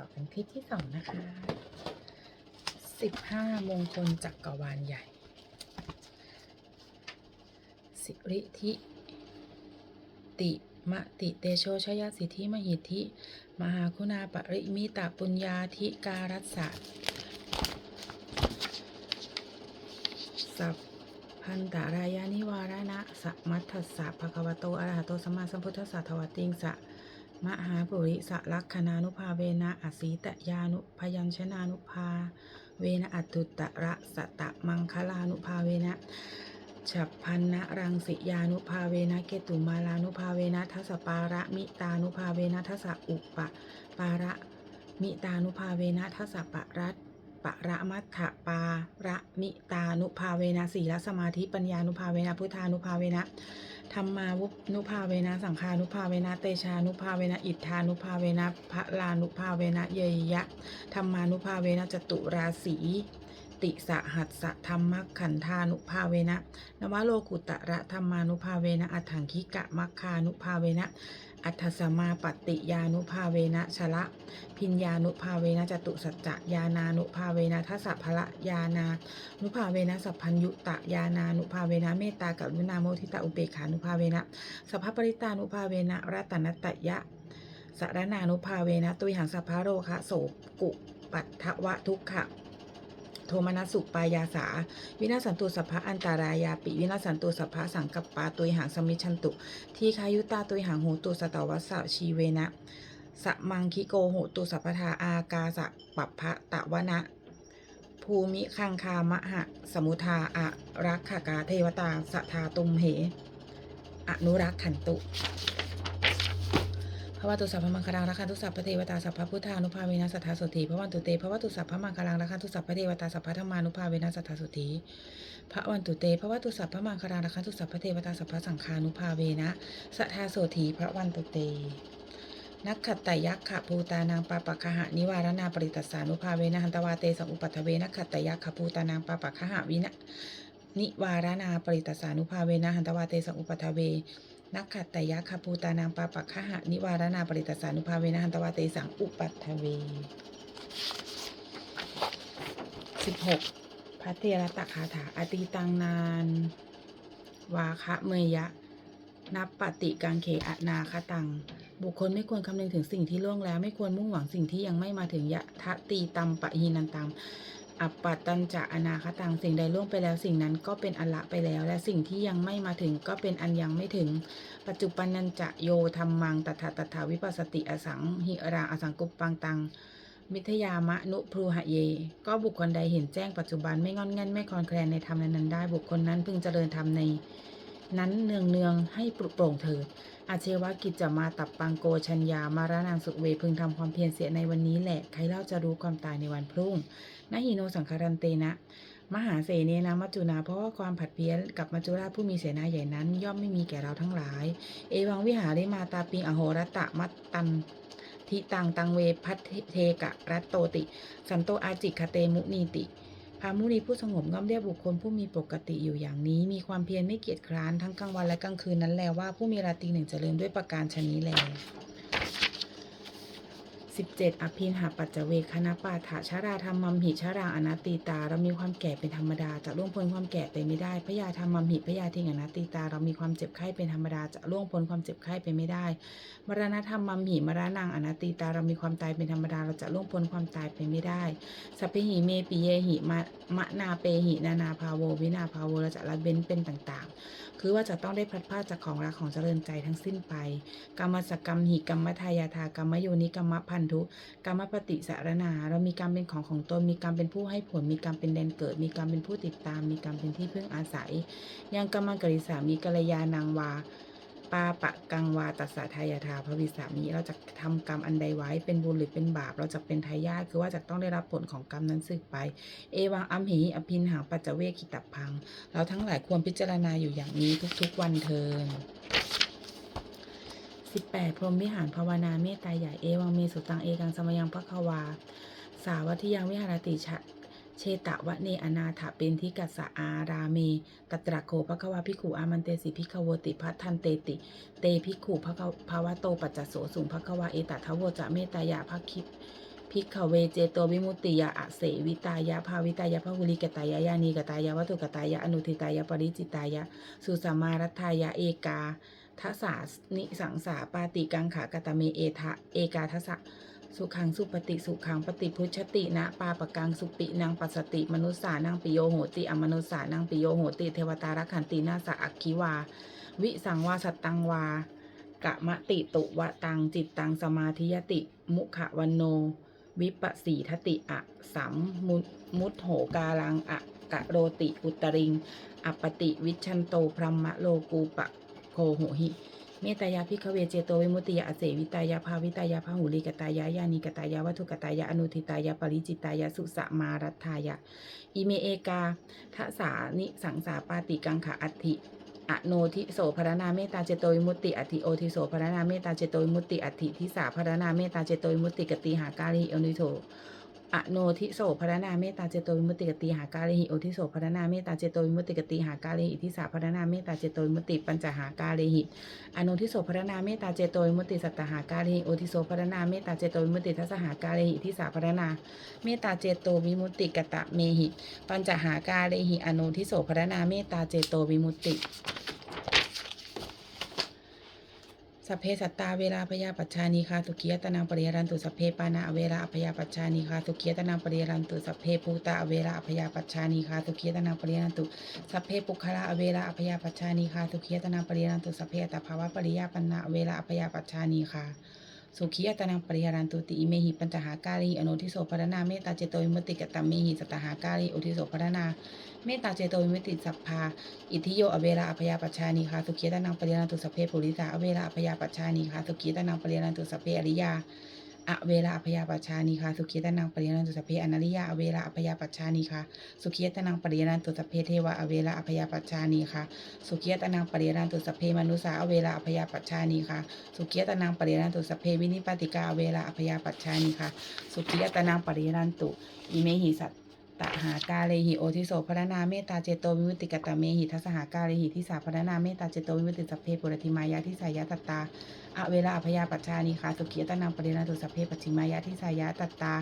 ต่อกันคลิปที่สองนะคะ สิบห้ามงคลจักรวาลใหญ่ สิริธิ ติมติเตโชชยสิทธิมหิทธิ มหาคุณาปริมิตาปุญญาธิการัสสะสัพพันตารายานิวารณะสัมมัทธัสสะภะคะวะโตอะระหะโตสัมมาสัมพุทธัสสะทวติงสะ มหาปุริสลักคณานุภาเวนะอสีตยานุพยัญชนานุภา เวนะอัตุตระสะตะมังคลานุภาเวนะฉับพันนะรังสิยานุภาเวนะเกตุมาลานุภาเวนะทัสปาระมิตานุภาเวนะทัสะอุปะปาระมิตานุภาเวนะทัสะปะรัต ปะระมัตถปาระมิตานุภาเวนะสีลสมาธิปัญญานุภาเวนะพุทธานุภาเวนะธรรมาวุนุภาเวนะสังฆานุภาเวนะเตชานุภาเวนะอิทธานุภาเวนะพระลานุภาเวนะเยยะธรรมานุภาเวนะจตุราสีติสหัสสะธรรมขันธานุภาเวนะนวโลกุตระธรรมานุภาเวนะอัฏฐังคิกะมัคคานุภาเวนะ อัฏฐสมาปฏิยานุภาเวนะชละ พิญญานุภาเวนะจตุสัจจะยานานุภาเวนะทัสสะพละยานานุภาเวนะสัพพัญยุตะยานานุภาเวนะเมตตากับรุณาโมทิตาอุเบขานุภาเวนะสัพพปริตานุภาเวนะรัตนตยะสารนานุภาเวนะตุยหังสัพพะโรคะโสกุปัตถวะทุกขะ โทมนัสสุปายาสา วินาศสันตุสัพพะอันตารายาปิวินาศสันตุสัพพะสังกัปปาตุยหังสมิชันตุ ทีคายุตาตุยหังโหตุสตวัสสะชีเวนะสะมังคิโกโหตุสัพพทาอากาสะปัปพะตะวนะภูมิคังคามหะ สมุทาอะรักขกาเทวตาสทาตุมเห อนุรักขันตุ พระวัตุสัพพมังคลังรักขันตุสัพพเทวตาสัพพพุทธานุภาเวนะสัทธาสุธีพระวันตุเตพระวัตุสัพพมังคลังรักขันตุสัพพเทวตาสัพพธรรมานุภาเวนะสัทธาสุธีพระวันตุเตพระวัตุสัพพมังคลังรักขันตุสัพพเทวตาสัพพสังฆานุภาเวนะสัทธาโสธีพระวันตุเตนักขัตตยักขะภูตานางปาปะคหะนิวารณาปริตัสานุภาเวนะหันตวาเตสังอุปัฏฐเวนักขัตตยักขะภูตานางปาปะคหะวินะนิวารณาปริตัสสานุภาเวนะหันตวาเตสังอุปัฏฐเว นักขัตตยักขะภูตานางปาปะคหะนิวารณาปริตสานุภาเวนะหันตวาเตสังอุปัฏฐเวสิบหกพระเทระตะคาถาอติตังนาน วาคะเมยะ นับปฏิกังเขอนาคตัง บุคคลไม่ควรคำนึงถึงสิ่งที่ล่วงแล้ว ไม่ควรมุ่งหวังสิ่งที่ยังไม่มาถึงยะทะตีตัมปะหินันตัง อัปปัตตันจะอนาคตังสิ่งใดล่วงไปแล้ว สิ่งนั้นก็เป็นอันละไปแล้ว และสิ่งที่ยังไม่มาถึงก็เป็นอันยังไม่ถึง ปัจจุบันนันจะโยธรรมังตถาตถาวิปัสสติอสังหิราอสังกุปปังตังมิทยามะนุพรูหะเย ก็บุคคลใดเห็นแจ้งปัจจุบันไม่งอนแง่นไม่คลอนแคลนในธรรมนั้นได้ บุคคลนั้นพึงเจริญธรรมใน นั้นเนืองเนืองให้ปลุกโปร่งเถิดอาเชวกิจจะมาตับปังโกชัญญามาระนางสุเวพึงทำความเพียรเสียในวันนี้แหละ ใครเล่าจะรู้ความตายในวันพรุ่ง นหิโนสังคารันเตนะ มหาเสเนนะมัจจุนา เพราะว่าความผัดเพี้ยนกับมัจจุราชผู้มีเสนาใหญ่นั้น ย่อมไม่มีแก่เราทั้งหลาย เอวังวิหาริมาตาปิงอโหรตะมัตตันทิตังตังเวพัทเทกะรัตโตติ สันโตอาจิคเตมุนีติพามุนีผู้สงบง่อมเรียกบุคคลผู้มีปกติอยู่อย่างนี้ มีความเพียรไม่เกียจคร้านทั้งกลางวันและกลางคืนนั้นแลว่าผู้มีราตรีหนึ่งจเจริญด้วยประการชนี้แล 17อภินหาปัจจเวคณปาถาชาราธรรมัมหิชาราอนัตติตา เรามีความแก่เป็นธรรมดาจะล่วงพ้นความแก่ไปไม่ได้พยาธรรมัมหิพยาทิงอนัตติตา เรามีความเจ็บไข้เป็นธรรมดาจะล่วงพ้นความเจ็บไข้ไปไม่ได้ มรณธรรมมัมหิมรณังอนัตติตา เรามีความตายเป็นธรรมดาเราจะล่วงพ้นความตายไปไม่ได้สัพเพหิเมปิเยหิมะมะนาเปหินานาภาโววินาภาโวเราจะละเว้นเป็นต่างๆ คือว่าจะต้องได้พลัดพรากจากของรักของเจริญใจทั้งสิ้นไปกรรมสกรรมหิกรรมทายาทากรรมโยนิกรรมพันธุกรรมปฏิสารนา เรามีกรรมเป็นของของตนมีกรรมเป็นผู้ให้ผล มีกรรมเป็นแดนเกิด มีกรรมเป็นผู้ติดตาม มีกรรมเป็นที่พึ่งอาศัย ยังกรรมกริสามีกัลยาณังวาปาปะกังวาตัสสะทายาทาพระวิสามีเราจะทำกรรมอันใดไว้เป็นบุญหรือเป็นบาป เราจะเป็นทายาทคือว่าจะต้องได้รับผลของกรรมนั้นสืบไป เอวังอัมหิอภินหังปัจจเวกิตับพัง เราทั้งหลายควรพิจารณาอยู่อย่างนี้ทุกๆวันเทิน 18 พรหมวิหารภาวนาเมตตาใหญ่เอวังมีสุตังเอกังสมยังพระควา สาวัตยังวิหารติชะเชตะวะเนอนาถเป็นทิกัสะอาราเมตตระโคภควาภิขุอามันเตสิภิขโวติพัทันเตติ เตภิขุภควภาวะโตปัจจโสสุงภควาเอตทะโวจะเมตตายาภคิปพิกขเวเจโตวิมุตติยาอเสวิตายะภาวิตายะพหุลิกตายะยานีกตายะวัตุกตายะอนุทิตายะปริจิตายะสุสมารัตายะเอกา ทัสานิสังสาปาติกังขากตเมเอทะเอกาทัสะสุขังสุปฏิสุขังปฏิพุชตินะปาปกังสุปินังปัสสติ มนุสสานังปิโยโหติอมนุสสานังปิโยโหติ เทวตารักขันตินาสะอักขิวา วิสังวาสตังวากะมะติตุวะตังจิตตังสมาธิยติ มุขวันโน วิปสีทติอะสัมมุมุตโหกาลังอะกะโรติอุตริง อปปติวิชันโตพรหมะโลกูปะ โคโหหิเมตายาพิคเวเจโตวิมุติยาอเสวิตายาภาวิตายาพหุลิกตายายานิกตายาวัตถุกตายาอนุทิตายาปริจิตายาสุสมารัตทายาอิเมเอกาทะสานิสังสาปาติกังขะอัตถิอโนทิโสพรณนาเมตตาเจโตวิมุตติอัตถิโอทิโสพรณนาเมตตาเจโตวิมุตติอัตถิทิสาพรณนาเมตตาเจโตวิมุตติกติหากาลิอนิโท อโนทิโสพรณนาเมตตาเจโตวิมุตติกติหากาเลหิโอทิโสพรณนาเมตตาเจโตวิมุตติกติหากาเลหิทิสาพรณนาเมตตาเจโตวิมุตติปัญจหากาเลหิอโนทิโสพรณนาเมตตาเจโตวิมุตติสัตตหากาเลหิโอทิโสพรณนาเมตตาเจโตวิมุตติทัสหากาเลหิทิสาพรณนาเมตตาเจโตวิมุตติกตะเมหิ ปัญจหากาเลหิอโนทิโสพรณนาเมตตาเจโตวิมุตติ สัพเพสัตตาเวลาพยาปัชชานีคาสุขียตนังปริยรันตุสัพเพปานาเวลาอพยาปัชชานีคาสุขียตนังปริยรันตุสัพเพภูตาเวลาอพยาปัชชานีคาสุขียตนังปริยรันตุสัพเพปุคละเวลาอพยาปัชชานีคาสุขียตนังปริยรันตุสัพเพตภาวะปริยาปันนาเวลาอพยาปัชชานีคา สุขีอัตนังปริหารันตุติอิเมหิปัญจหากาลีอนุทิโสพรณนาเมตตาเจโตวิมุติกตัมเมหิสตตหากาลีอุทิโสพรณนาเมตตาเจโตวิมุติสัพพาอิทิโยอเวลาอภยาปัชานีคาสุขีอัตนังปริหารันตุสพเพปุริสาอเวลาอภยาปัชานีคาสุขีอัตนังปริหารันตุสพเพอริยา อเวลาอภยาปัชานีคาสุขีตนังปริยนันตุสเพอนาริยาอเวลาอภยาปัชานีคาสุขีตนังปริยนันตุสเพเทวะอเวลาอภยาปัชานีคาสุขีตนังปริยนันตุสเพมนุสาอเวลาอภยาปัชานีคาสุขีตนังปริยนันตุสเพวินิปติกาอเวลาอภยาปัชานีคาสุขีตนังปริยนันตุอิเมหิสัต ตหากาเลหิโอทิโสพระนาเมตตาเจโตวิมุตติกตเมหิทัสหากาเลหิทิสาพระนาเมตตาเจโตวิมุตติสัพเพปุรติมายาทิสายะตตาอเวลาอภยาปัชชานีคาสุขียตนังปริยนันตุสัพเพปัจฉิมายาทิสายะตตา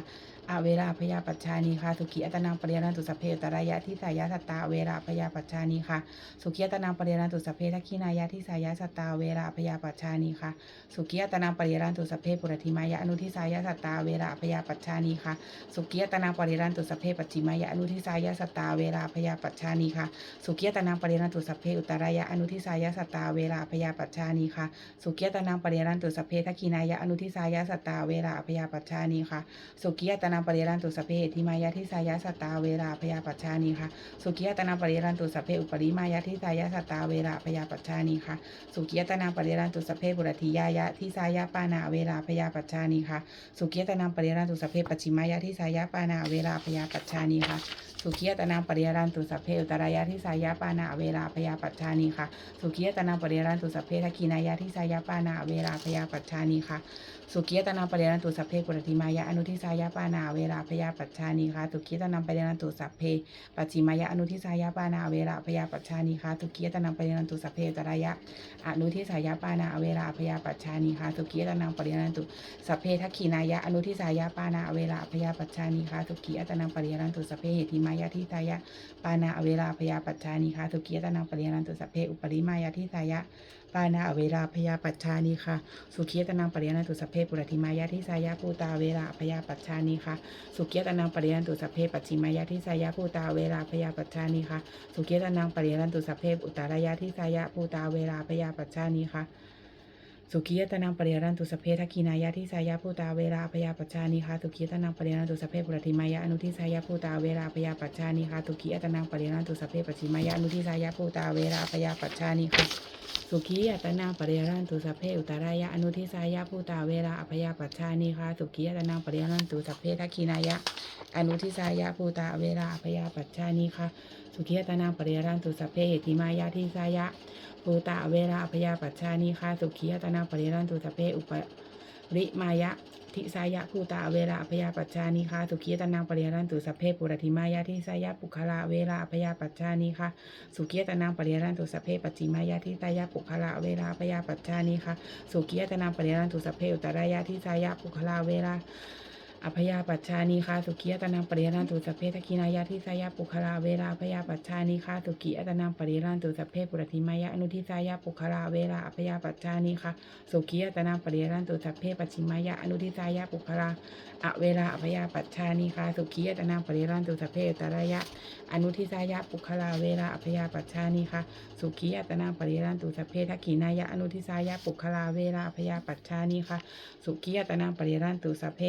อเวลาอภยาปัชชานีคาสุขียตนังปริยนันตุสัพเพตระยะทิสายะตตตาเวลาอภยาปัชชานีคาสุขียตนังปริยนันตุสเพทักขินายาทิสายะสตตาเวลาอภยาปัชชานีคาสุขียตนังปริยนันตุสัพเพปุรติมายาอนุทิสายะสตตาเวลาอภยาปัชชานีคาสุขียตนังปริรันตุสัพเพปัจฉิมายะอนุทิสายะสตตาเวลาพยาปัชชานีค่ะสุขียตนังปริรันตุสัพเพอุตรายะอนุทิสายะสตตาเวลาพยาปัชชานีค่ะสุขียตนังปริรันตุสเพทักขินายะอนุทิสายะสตาเวลาพยาปัชชานีค่ะสุขียตนังปริรันตุสเพเอธิมายะทิสายะสตาเวลาพยาปัชชานีค่ะสุขียตนังปริรันตุสเพอุปริมายะทิสายะสตาเวลาพยาปัชชานีค่ะสุขียตนังปริรันตุสเพบุรติยายะทิสายะปานาเวลาพยาปัชชานีค่ะสุขียตนังปริรันตุสเพปัจฉิมายะทิสายะปานาเวลาพยาปัชชานีค่ะสุขียตนังปริรันตุสเพอุตรายะทิสายะปานาเวลาพยาปัชชานีค่ะสุขียตนังปริรันตุสเพทักขินายะทิสายะปานาเวลาพยาปัชชานีค่ะสุขียตนังปริรันตุสเพปุรติมายะอนุทิสายะปานาเวลาพยาปัชชานีค่ะสุขียตนังปเริรันตุสัพเพปัจฉิมายะอนุทิสายะปานาเวลาพยาปัชชานีค่ะสุขียตนังปเริรันตุสัพเพตรายะอนุทิสายะปานาเวลาพยาปัชชานีค่ะสุขียตนังปเริรันตุสัพเพทักขินายะอนุทิสายะปานาเวลาพยาปัชชานีคาทุกีอัตนังปเริยรันตุสัพเพเหติมายะทิสายะปานาเวลาพยาปัชชานีคาทุกีอัตนังปเริยรันตุสัพเพอุปริมายะทิสายะ ปานาอเวลาพยาปัชชานีค่ะ สุขียตนังปริยันตุสัพเพปุรติมายะทิสายะปูตาเวลาพยาปัชชานีค่ะ สุขียตนังปริยันตุสัพเพปัจฉิมายะทิสายะปูตาเวลาพยาปัชชานีค่ะ สุขียตนังปริยันตุสัพเพอุตารายะทิสายะปูตาเวลาพยาปัชชานีค่ะสุขียตนังปริยรันตุสเพทักขินายะทิสายะภูตาเวลาพยาปัจจานิคาสุขียตนังปริยรันตุสเพปุรติมายะอนุทิสายะภูตาเวลาพยาปัจจานิคาสุขียตนังปริยรันตุสเพปัจฉิมายะอนุทิสายะภูตาเวลาพยาปัจจานิคา สุขียตนางปริยรันตุสพเพอุตารายะอนุทิสายะภูตาเวลาอภยาปัชชานิคาสุขียตนางปริยรันตุสพเพทักขินายะอนุทิสายะภูตาเวลาอภยาปัชชานิคาสุขียตนางปริยรันตุสพเพเหติมายะทิสายะภูตาเวลาอภยาปัชชานิคาสุขียตนาปริรันตุสพเพอุปริมายะ ทิสายะภูตาเวลาพยาปัจจานิคาสุขียตนาปริรันตุสพเพปุรติมายาทิสายะปุคละเวลาพยาปัจจานิคาสุขียตนาปริรันตุสพเพปัจจิมายาทิสายะปุคละเวลาพยาปัจจานิคาสุขียตนาปริรันตุสพเพอุตรายาทิสายะปุคละเวลา อภยาปัชชานีคาสุขียตนังปริยรันตุสัพเพทักขินายะทิสายะปุคลาเวลาอภยาปัชชานีคาสุขียตนังปริยรันตุสัพเพปุรติมายะอนุทิสายะปุคลาเวลาอภยาปัชชานีคาสุขียตนังปริยรันตุสัพเพปัจฉิมายะอนุทิสายะปุคลาอเวลาอภยาปัชชานีคาสุขียตนังปริยรันตุสัพเพตระยะอนุทิสายะปุคลาเวลาอภยาปัชชานีคาสุขียตนังปริยรันตุสัพเพทักขินายะอนุทิสายะปุคลาเวลาอภยาปัชชานีคาสุขียตนังปริยรันตุสัพเพ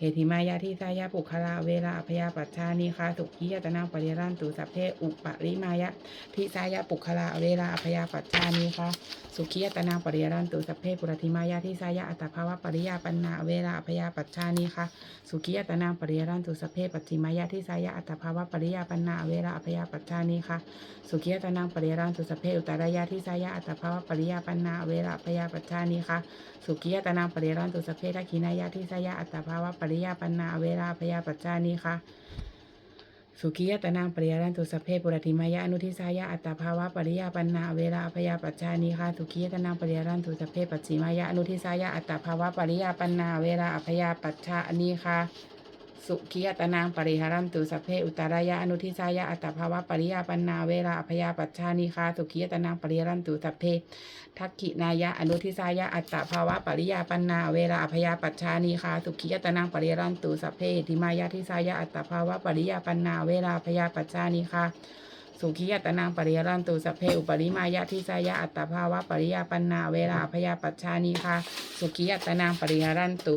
เหติมายาทิสายาปุคลาเวลาอภยาปัชชานีคาสุขียตนาปริรันตุสัพเพอุปริมายะทิสายาปุคลาเวลาอภยาปัชชานีคาสุขียตนาปริรันตุสัพเพปุรติมายาทิสายาอัตภาวะปริยาปันนาเวลาอภยาปัชชานีคาสุขียตนาปริรันตุสัพเพปัจฉิมายาทิสายาอัตภาวะปริยาปันนาเวลาอภยาปัชชานีคาสุขียตนาปริรันตุสัพเพอุตรายาทิสายาอัตภาวะปริยาปันนาเวลาอภยาปัชชานีคาสุขียตนาปริรันตุสัพเพทักขินายาทิสายาอัตตภาวะปริริยาปันนาเวลาพยาปัจจานีค่ะสุขียตนางปริยรันตุสพเพปุรติมายะอนุทิสายะอัตตภาวะปริยาปันนาเวลาพยาปัจจานีค่ะสุขียตนางปริยรันตุสพเพปัจฉิมายะอนุทิสายะอัตตภาวะปริยาปันนาเวลาอภยาปัจจานีค่ะ สุขียตนางปริหารันตุสัพเพอุตรายะอนุทิสายะอัตตภาวะปริยาปันนาเวลาอภยาปัชชานิคาสุขียตนางปริหารันตุสัพเพทักขินายะอนุทิสายะอัตตภาวะปริยาปันนาเวลาอภยาปัชชานิคาสุขียตนางปริหารันตุสัพเพทิมายะทิสายะอัตตภาวะปริยาปันนาเวลาอภยาปัชชานิคาสุขียตนางปริหารันตุสัพเพอุปริมายะทิสายะอัตตภาวะปริยาปันนาเวลาอภยาปัชชานิคาสุขียตนางปริหารันตุ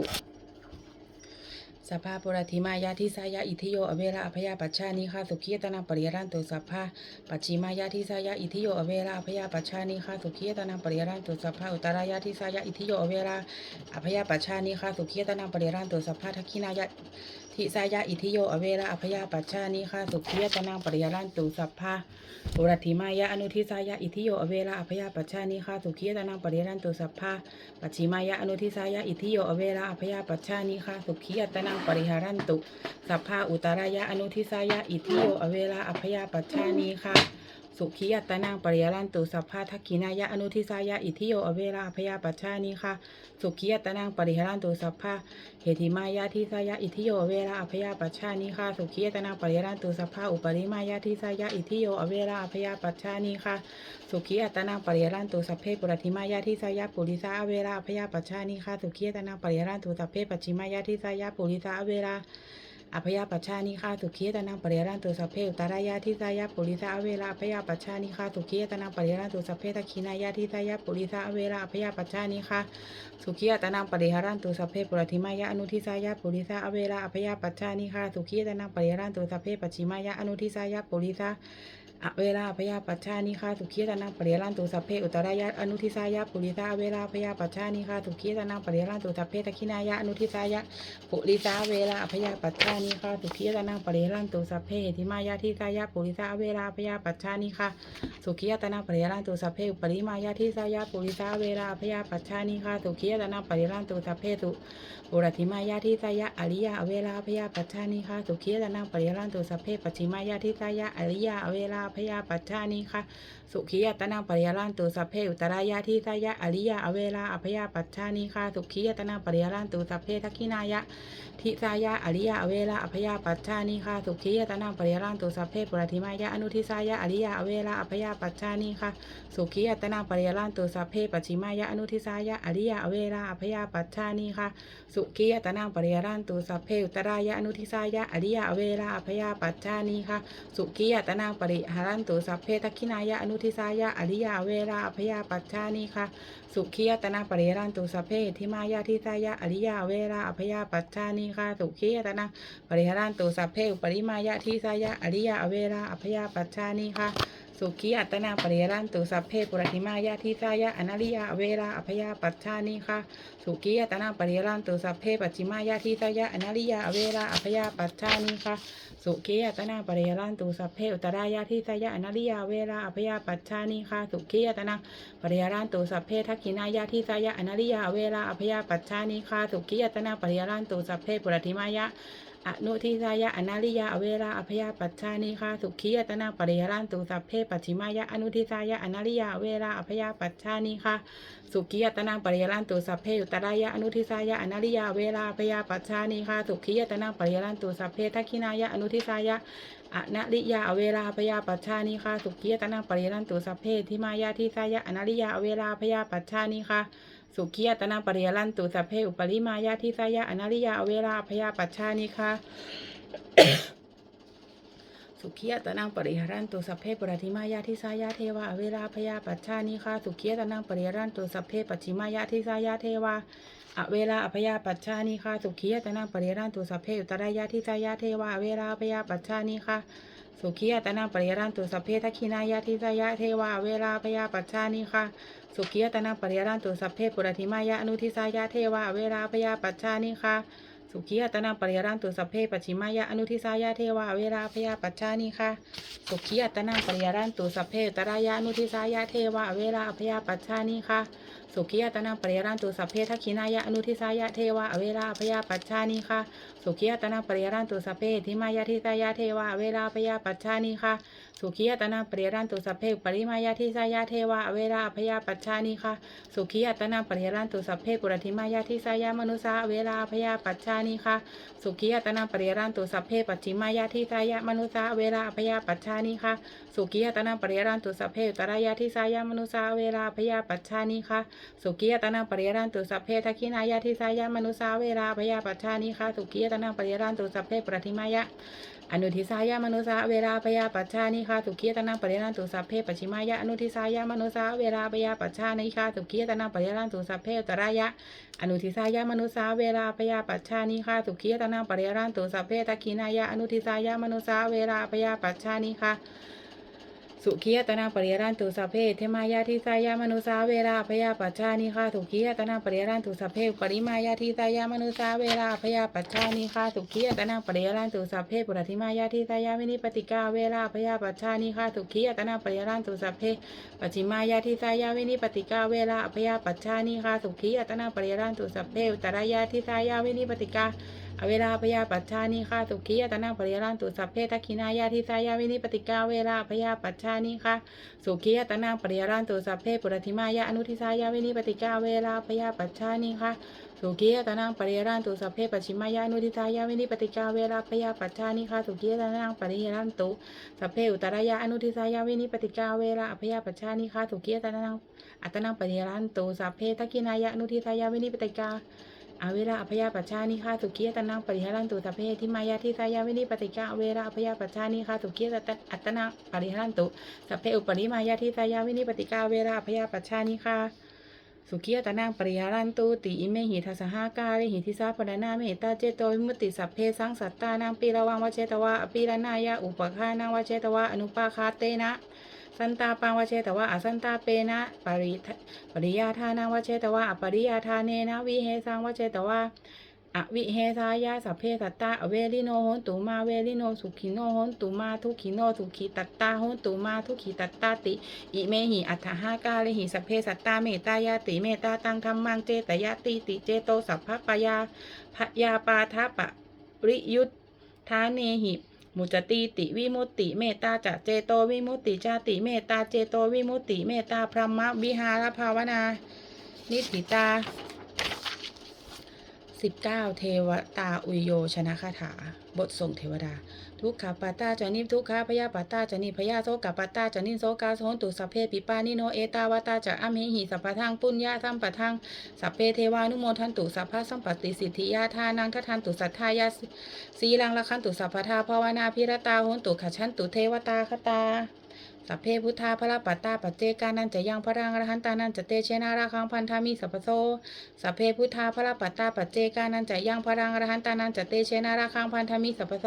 สภาปุรธิมายาทิสายาอิทิโยอเวราอภยาปัชชานิคาสุขีตนาปริยรันตุสัพพาปัจฉิมายาทิสายาอิทิโยอเวราอภยาปัชชานิคาสุขีตนาปริยรันตุสัพพาอุตรายาทิสายาอิทิโยอเวราอภยาปัชชานิคาสุขีตนาปริยรันตุสัพพาทักขินายา ทิสายาอิทิโยอเวราอภยาปัชชานิคาสุขียตนาปริยรันตุสัพพาปุรธิมายะอนุทิสายาอิทิโยอเวราอภยาปัชชานิคาสุขียตนาปริยรันตุสัพพาปัจฉิมายะอนุทิสายะอิทิโยอเวราอภยาปัชชานิคาสุขียตนางปริหารันตุสัพพาอุตรายะอนุทิสายะอิทิโยอเวราอภยาปัชชานิคา สุขียตนังปริหารันตุสัพพาทักขินายะอนุทิสายะอิทิโยอเวราอภยาปัชชานิคาสุขียตนังปริหารันตุสัพพาเหติมายะทิสายะอิทิโยอเวราอภยาปัชชานิคาสุขียตนังปริหารันตุสัพพาอุปริมายะทิสายะอิทิโยอเวราอภยาปัชชานิคาสุขีอัตนังปริยรันตุสัพเพปุรธิมายาทิสายาปุริสาอเวราพยาปัชชานิคาสุขีอัตนังปริยรันตุสัพเพปัจฉิมายาทิสายาปุริสาอเวรา อภยาปัชชานิคาสุขีอัตนังปริยรันตุสัพเพอุตรายาทิสายาปุริสาเวราอภยาปัชชานิคาสุขีอัตนังปริยรันตุสัพเพทักขินายาทิสายาปุริสาเวราอภยาปัชชานิคาสุขีอัตนังปริหารันตุสัพเพปุรธิมายาอนุทิสายาปุริสาเวราอภยาปัชชานิคาสุขีอัตนังปริหารันตุสัพเพปัจฉิมายาอนุทิสายาปุริสาอเวลาพยาปัชชานิคาสุขีตานังปริยรันตุสัพเพอุตรายะอนุทิสายะปุริสาเวลาพยาปัชชานิคาสุขีตานังปริยรันตุสัพเพตะคินายะอนุทิสายะปุริสาเวลาพยาปัชชานิคาสุขีตนังปริยรันตุสัพเพทิมายะทิสายะปุริสาเวลาพยาปัชชานิคาสุขียตนังปริยรันตุสัพเพอุปริมายะทิสายะปุริสาเวลาพยาปัชชานิคาสุขียตนังปริยรันตุสัพเพตุปุรธิมายะทิสายะอริยะเวลาพยาปัชชานิคาสุขียตนังปริยรันตุสัพเพปัจฉิมายะทิสายะอริยะเวลาพยาปัชชานิคา สุขียตนาปริยรันตุสัพเพอุตรายาทิสายะอริยะอเวลาอภยาปัชชานิคาสุขียตนาปริยรันตุสัพเพทักขินายะทิสายะอริยะอเวลาอภยาปัชชานิคาสุขียตนาปริยรันตุสัพเพปุรธิมายะอนุทิสายะอริยะอเวลาอภยาปัชชานิคาสุขียตนาปริยรันตุสัพเพปัจฉิมายะอนุทิสายะอริยะอเวลาอภยาปัชชานิคาสุขียตนาปริยรันตุสัพเพอุตรายะอนุทิสายะอริยะอเวลาอภยาปัชชานิคาสุขียตนาปริหารันตุสัพเพทักขินายะอนุทิสายะอริยาเวลาอภยาปัชชานิค่ะสุขียตนาปริรันตุสัพเพทิมายาทิสายะอริยาเวลาอภยาปัชชานิค่ะสุขียตนาปริรันตุสเพอุปริมายาทิสายะอริยาเวลาอภยาปัชชานิค่ะ สุขีอัตนาปริรันตุสัพเพปุรติมายาทิสายะอนาริยะเวลาอภยาปัชชานิค่ะสุขีอัตนาปริรันตุสัพเพปัจฉิมายาทิสายะอนาริยะเวลาอภยาปัชชานิค่ะสุขีอัตนาปริยรันตุสัพเพอุตรายาทิสยะอนาริยาเวลาอภยาปัชชานิคาสุขีอัตนาปริยรันตุสัพเพทักขินายาทิสยะอนาริยาเวลาอภยาปัชชานิคาสุขีอัตนาปริยรันตุสัพเพปุรธิมายะ อนุทิทายะอนาริยาอเวราอภยาปัชชานิคาสุขียตนาปริยรันตุสัพเพปัจฉิมายะอนุทิทายะอนาริยาอเวราอภยาปัชชานิคาสุขียตนาปริยรันตุสัพเพอุตรายะอนุทิทายะอนาริยาเวราอภยาปัชชานิคาสุขียตนาปริยรันตุสัพเพทักขินายะอนุทิทายะ อนาริยาเวราอภยาปัชชานิคาสุขียตนาปริยรันตุสัพเพทิมายะทิสายะอนาริยาเวราอภยาปัชชานิคาสุขียตนาปริยลันตุสัพเพอุปริมายาทิสายะอนาริยาเวราพยาปัชชานิคะสุขียตนังปริหารันตุสัพเพปุรธิมายาทิสายาเทวาเวราพยาปัชชานิคะสุขียตนังปริหารันตุสัพเพปัจฉิมายาทิสายาเทวา อเวราอภยาปัชชานิคะสุขียตนังปริหารันตุสัพเพอุตรายาทิสายาเทวาอเวราพยาปัชชานิคะสุขียตนังปริหารันตุสัพเพทักขินายาทิสายาเทวาอเวราพยาปัชชานิคะสุขียตนาปริยรันตุสัพเพปุรธิมายะอนุทิสายะเทวะเวราพยาปัชชานิคะสุขียตนาปริยรันตุสัพเพปัจฉิมายะอนุทิสายะเทวะเวราพยาปัชชานิคะสุขียตนาปริยรันตุสัพเพตรายะอนุทิสายะเทวะเวราพยาปัชชานิคะ สุขียตนาปริยรันตุสัพเพทักขินายะอนุทิสายะเทวะเวราพยาปัชชานิคะสุขียตนาปริยรันตุสัพเพทิมายะทิสายะเทวะเวราพยาปัชชานิคะ สุขียตนาปริรันตุสัพเพปริมายาทิสายาเทวะอเวราอภยาปัชชานิคะสุขียตนาปริรันตุสัพเพปุรธิมายาทิสายามนุสาเวราอภยาปัชชานิคะสุขียตนาปริรันตุสัพเพปัจฉิมายาทิสายามนุสาเวราอภยาปัชชานิคะสุขียตนาปริรันตุสัพเพตรายาทิสายามนุสาเวราอภยาปัชชานิคะสุขียตนาปริรันตุสัพเพทักขินายาทิสายามนุสาเวราอภยาปัชชานิคะสุขียตนาปริรันตุสัพเพปุรธิมายาอนุทิสายามนุสาเวลาพยาปัชชานิคาสุขียตนังปริยันตุสัพเพปชิมายะอนุทิสายะมนุสาเวลาปยาปัชชานิคาสุขียตนังปริยันตุสัพเพตรายะอนุทิสายะมนุสาเวลาปยาปัชชานิคาสุขียตนังปริยันตุสัพเพตะคีนายะอนุทิสายะมนุสาเวลาปยาปัชชานิคา สุขียตนาปริยรันตุสัพเพเทมายาทิสายามนุสาเวลาพยาปัชชานิคาสุขียตนาปริยรันตุสัพเพปริมายาทิสายามนุสาเวลาพยาปัชชานิคาสุขียตนาปริยรันตุสัพเพปุรธิมายาทิสายามินิปติกาเวลาพยาปัชชานิคาสุขียตนาปริยรันตุสัพเพปัจฉิมายาทิสายาวินิปติกาเวลาพยาปัชชานิคาสุขียตนาปริยรันตุสัพเพตรายาทิสายาวินิปติกา เวลาพยาปัชชานิคะสุขียตนาปริยรันตุสัพเพทักขินายาทิสายาวินิปติกาเวลาพยาปัชชานิคะสุขียตนาปริยรันตุสัพเพปุรธิมายาอนุทิสายาวินิปติกาเวลาพยาปัชชานิคะสุขียตนาปริยรันตุสัพเพปัจฉิมายาอนุทิสายาวินิปติกาเวลาพยาปัชชานิคะสุขียตนาปริยรันตุสัพเพอุตรายาอนุทิสายาวินิปติกาเวลาพยาปัชชานิคะสุขียตนาอัตนาปริยรันตุสัพเพทักขินายาอนุทิสายาวินิปติกา อเวลาอภยาปัชชานิคาสุขียตนังปริหารันตุสัพเพทิมายาทิสายาวินิปติกาเวลาอภยาปัชชานิคาสุขียตอัตนังปริหารันตุสัพเพอุปริมายาทิสายาวินิปติกาเวลาอภยาปัชชานิคาสุขียตนังปริหารันตุติอิเมหิทัสหากาลิหิทิสาปนนาเมตตาเจโตวิมุติสัพเพสังสัตตานังปีระวังวเชตวะปีระนายาอุปคานังวเชตวะอนุปาคาเตนะ สันตาปังวเชตวะอสันตาเปนะปริปริยาทานังวเชตวะอปริยาทาเนนะวิเฮสังวเชตวะอวิเฮสายาสัพเพสัตตาอเวลิโนโหนตุมาเวลิโนสุขิโนโหนตุมาทุขิโนสุขิตัตตาโหนตุมาทุขิตัตตาติ อิเมหิอัฏฐหากาเลหิสัพเพสัตตาเมตตายาติเมตตาตังธรรมังเจตยาติติเจโตสัพพปยาพยาปาทะปะริยุทธาเนหิ มุจติติวิมุตติเมตตาจะเจโตวิมุตติจาติเมตตาเจโตวิมุตติเมตตาพรหมวิหารภาวนา นิถิตา19 เทวตาอุยโยชนะคาถา บทส่งเทวดา ทุกขปาตาจานิทุกขาพยาปาตาจานิพยาโสกปาตาจานิโสกาโสนตุสัพเพปิปานิโนเอตาวาตาจะอเมหิสัพพทังปุญญาสัมปทังสัพเพเทวานุโมทันตุสัพพะสัมปติสิทธิยาทานังทัทันตุสัทธายาสีลังละคันตุสัพพทาภาวนาพิรตาโหนตุขชันตุเทวตาคตา สัพเพพุทธาพระปัตตาปัจเจกานันจะยังพรังอรหันตานันจะเตเชนาราคังพันธามิสัพพโสสัพเพพุทธาพระปัตตาปัจเจกานันจะยังพรังอรหันตานันจะเตเชนาราคังพันธามิสัพพโส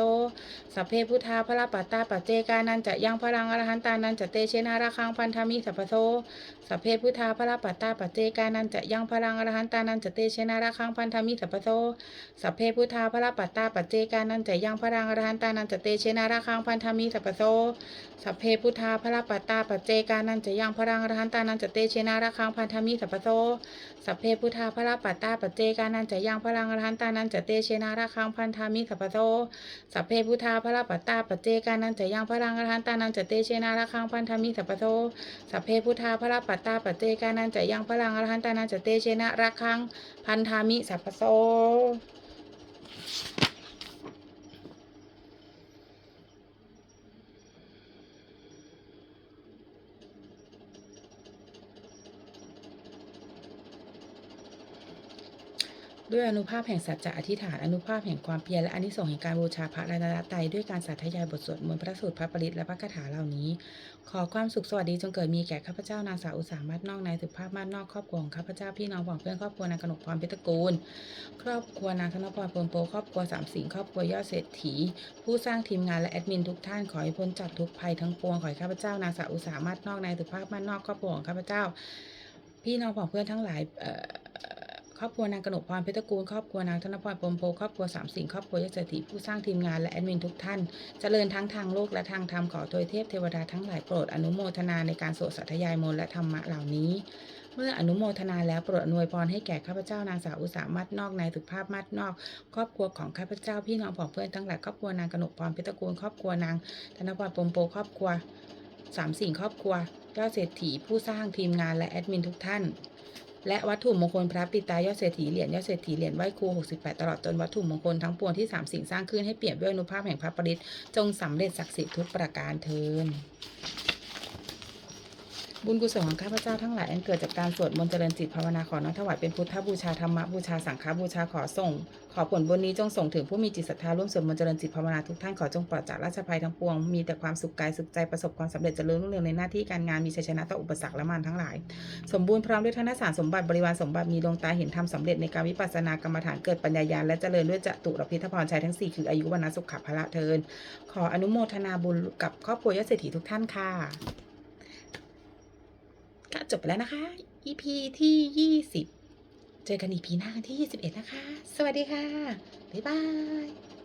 สัพเพพุทธาพระปัตตาปัจเจกานันจะยังพรังอรหันตานันจะเตเชนาราคังพันธามิสัพพโสสัพเพพุทธาพระปัตตาปัจเจกานันจะยังพรังอรหันตานันจะเตเชนาราคังพันธามิสัพโสสัพเพพุทธาพระปัตตาปัจเจกานันจะยังพรังอรหันตานันจะเตเชนาราคังพันธามิสัพพโสสัพเพพุทธาพระปัตตาปัจเจกานันจะยังพรังรหันตานันจะเตเชนาระคังพันธมิสัพโตสัพเพพุทธาพระปัตตาปัจเจกานันจะยังพรังรหันตานันจะเตเชนาระคังพันธมิสัพโตสัพเพพุทธาพระปัตตาปัจเจกานันจะยังพรังรหันตานันจะเตเชนาระคังพันธมิสัพโตสัพเพพุทธาพระปัตตาปัจเจกานันจะยังพรังรหันตานันจะเตเชนะระคังพันธมิสัพโต ด้วยอนุภาพแห่งสัจจะอธิษฐานอนุภาพแห่งความเพียรและอนิสงส์แห่งการบูชาพระรัตนตรัยด้วยการสาธยายบทสวดมนต์พระสูตรพระปริตและพระคาถาเหล่านี้ ขอความสุขสวัสดีจงเกิดมีแก่ข้าพเจ้านางสาวอุตสามัดนอกในสุภาพมาดนอกครอบครัวของข้าพเจ้าพี่น้องผองเพื่อนครอบครัวนางกนกพรเพชรกูล ครอบครัวนางธนพรพลโปครอบครัวสามสิงครอบครัวยอดเศรษฐี ผู้สร้างทีมงานและแอดมินทุกท่านขอให้พ้นจากทุกภัยทั้งปวงขอให้ข้าพเจ้านางสาวอุตสามัดนอกในสุภาพมาดนอกครอบครัวของข้าพเจ้า พี่น้องผองเพื่อนทั้งหลายเอ่อ ครอบครัวนางกนกพรเพชรกูลครอบครัวนางธนพรพรมโพครอบครัวสามสิงครอบครัวยศเศรษฐีผู้สร้างทีมงานและแอดมินทุกท่านเจริญทั้งทางโลกและทางธรรมขอโดยเทพเทวดาทั้งหลายโปรดอนุโมทนาในการสวดสัทยายมนต์และธรรมะเหล่านี้เมื่ออนุโมทนาแล้วโปรดอนวยพรให้แก่ข้าพเจ้านางสาวอุตสามัดนอกในสุภาพมัดนอก ครอบครัวของข้าพเจ้าพี่น้องผองเพื่อนทั้งหลายครอบครัวนางกนกพรเพชรกูลครอบครัวนางธนพรพรหมโพครอบครัวสามสิ่งครอบครัวยอดเศรษฐีผู้สร้างทีมงานและแอดมินทุกท่าน และวัตถุมงคลพระปิตายอดเศรษฐีเหรียญยอดเศรษฐีเหรียญไหว้ครู68 ตลอดจนวัตถุมงคลทั้งปวงที่สามสิ่งสร้างขึ้นให้เปลี่ยนด้วยอนุภาพแห่งพระปริตจงสำเร็จศักดิ์สิทธิ์ทุกประการเทินบุญกุศลของข้าพเจ้าทั้งหลายอันเกิดจากการสวดมนต์เจริญจิตภาวนาขอน้อมถวายเป็นพุทธบูชาธรรมบูชาสังฆบูชาขอส่ง ขอผลบุญนี้จงส่งถึงผู้มีจิตศรัทธาร่วมสวดมนต์เจริญจิตภาวนาทุกท่านขอจงปลอดจากราชภัยทั้งปวง มีแต่ความสุขกายสุขใจประสบความสำเร็จเจริญรุ่งเรืองในหน้าที่การงานมีชัยชนะต่ออุปสรรคและมารทั้งหลาย สมบูรณ์พร้อมด้วยธนสารสมบัติบริวารสมบัติมีดวงตาเห็นธรรมสำเร็จในการวิปัสสนากรรมฐานเกิดปัญญายาณและเจริญด้วยจตุรพิทพรชัยทั้งสี่คืออายุวันสุขภละเทิน ขออนุโมทนาบุญกับครอบครัวยศเศรษฐีทุกท่านค่ะก็จบไปแล้วนะคะ EP ที่ 20 เจอกันอีพีหน้าที่ 21 นะคะ สวัสดีค่ะ บ๊ายบาย